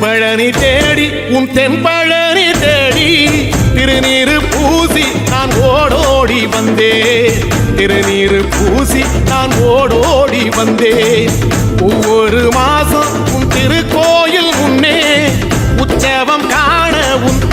தென்பழனி தேடி உன் தென்பழனி தேடி திருநீரு பூசி நான் ஓடோடி வந்தேன். திருநீரு பூசி நான் ஓடோடி வந்தேன். ஒவ்வொரு மாசம் உன் திருக்கோயில் முன்னே உற்சவம் கா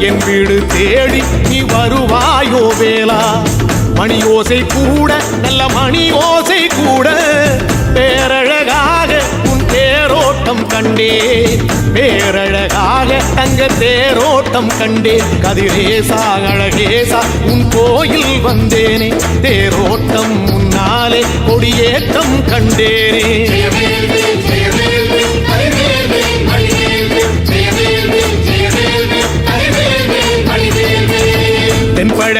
என் வீடு தேடி நீ வருவாயோ வேளா? மணி ஓசை கூட நல்ல மணி ஓசை கூட. பேரழகாக உன் தேரோட்டம் கண்டேன். பேரழகாக தங்க தேரோட்டம் கண்டேன். கதிரேசா அழகேசா உன் கோயில் வந்தேனே. தேரோட்டம் முன்னாலே கொடியேற்றம் கண்டேனே.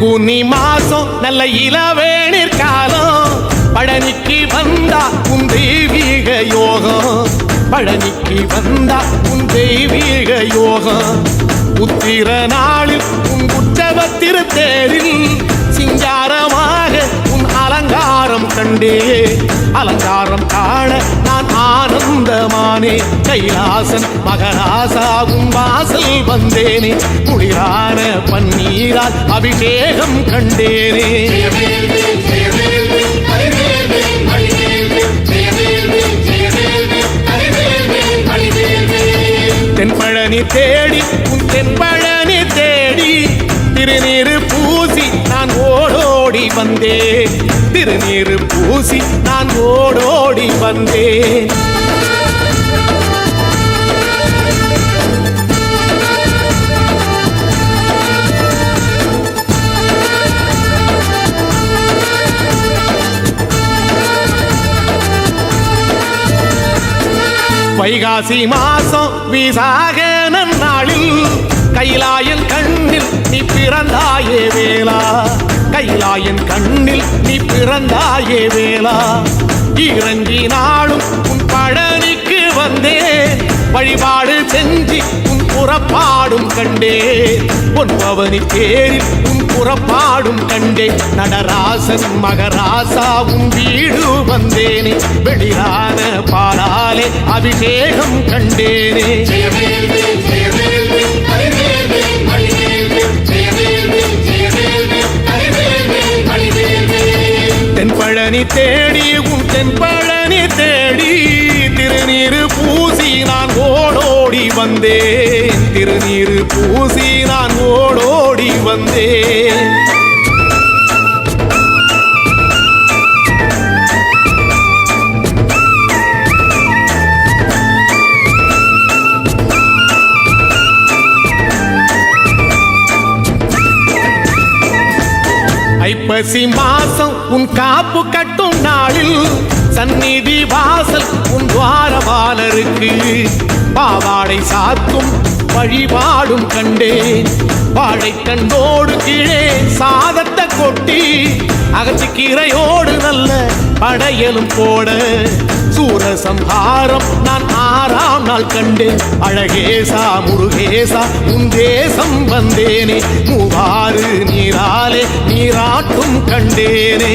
பங்குனி மாசம் நல்ல இளவேணிற் காலம் பழனிக்கு வந்தா உன் தெய்வீக யோகம். பழனிக்கு வந்தா உன் தெய்வீக யோகம். உத்திர நாளில் உன் உற்சவ திருத்தேரில் சிங்காரமாக உன் அலங்காரம் கண்டே. அலங்காரம் காண நான் ஆனந்தமானே. கைலாசன் மகராசாவும் வாசல் வந்தேனே. குளிரான பன்னீரால் அபிஷேகம் கண்டேனே. தென்பழனி தேடி உன் தென்பழனி தேடி. திருநீரு பூசி நான் ஓடும் ஓடோடி வந்தேன் திருநீரு பூசி நான் ஓடோடி வந்தேன் வைகாசி மாசம் விசாகனன் நாளில் கைலாயன் கண்ணில் நீ பிறந்தாயே வேளா. கைலாயன் கண்ணில் நீ பிறந்தாயே வேளா. இறங்கி நாளும் உன் பழனிக்கு வந்தேன் வழிபாடு செஞ்சு உன் புறப்பாடும் கண்டே. உன் பவனி தேரில் உன் புறப்பாடும் கண்டே. நடராசன் மகராசா உன் வீடு வந்தேனே. வெளியான பாலாலே அபிஷேகம் கண்டேனே. பழனி தேடி உன் தென்பழனி தேடி திருநீரு பூசி நான் ஓடோடி வந்தேன். திருநீரு பூசி நான் ஓடோடி வந்தேன். ஐப்பசி மாசம் உன் காப்பு கட்டும் நாளில் சந்நிதி வாசல் உன் துவாரபாலருக்கு. பாவாடை சாத்தும் வழிபாடும் கண்டேன் வாழைத்தண்டோடு கீழே சாதத்தை கொட்டி அகத்திக்கீரையோடு நல்ல படையலும் போட. சூரசம்ஹாரம் நான் ஆறாம் நாள் கண்டேன். அழகேசா முருகேசா உன் தேசம் வந்தேனே. மூவாறு நீராலே நீராட்டும் கண்டேனே.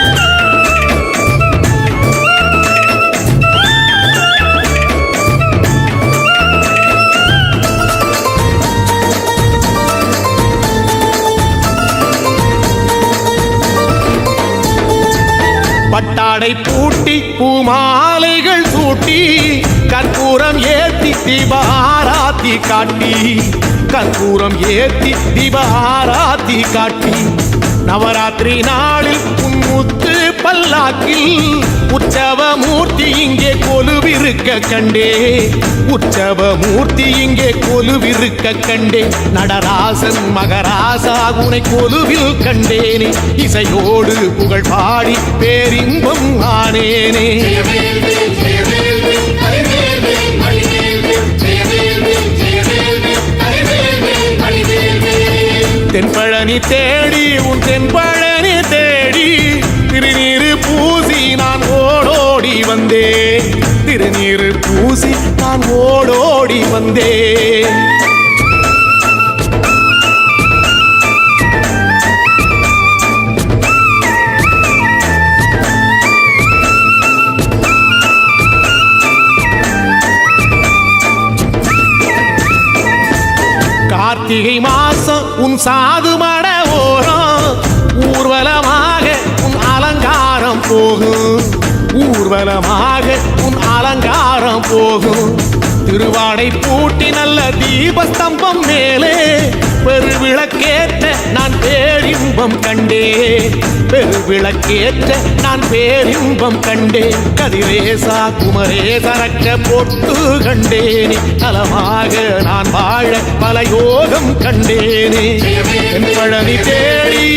பட்டாடை பூட்டி பூமாலைகள் சூட்டி கற்பூரம் ஏத்தி தீபாராத்தி காட்டி கற்பூரம் ஏத்தி தீபாராத்தி காட்டி. நவராத்திரி நாளில் உன் முத்து பல்லாக்கில் உற்சவ மூர்த்தி இங்கே கொலுவிருக்க கண்டே. உற்சவ மூர்த்தி இங்கே கொலுவிருக்க கண்டே. நடராசன் மகராசா உனை கொலுவில் கண்டேனே. இசையோடு புகழ் பாடி பேரின்பம் ஆனேனே. தென்பழனி ஜெயவேல்வேல் வந்தேன். திருநீர் பூசி நான் ஓடோடி வந்தேன். கார்த்திகை மாசம் உன் சாது மட ஓரம் ஊர்வலமாக உன் அலங்காரம் போகும். ஊர்வலமாக உன் அலங்காரம் போகும். திருவாடை பூட்டி நல்ல தீபஸ்தம்பம் மேலே பெருவிளக்கேற்ற நான் பேரின்பம் கண்டே பெருவிளக்கேற்ற நான் பேரின்பம் கண்டே கதிரேசா குமரே தரக்க பொட்டு கண்டேனே. நலமாக நான் வாழ பல யோகம் கண்டேனே. என் பழனி தேடி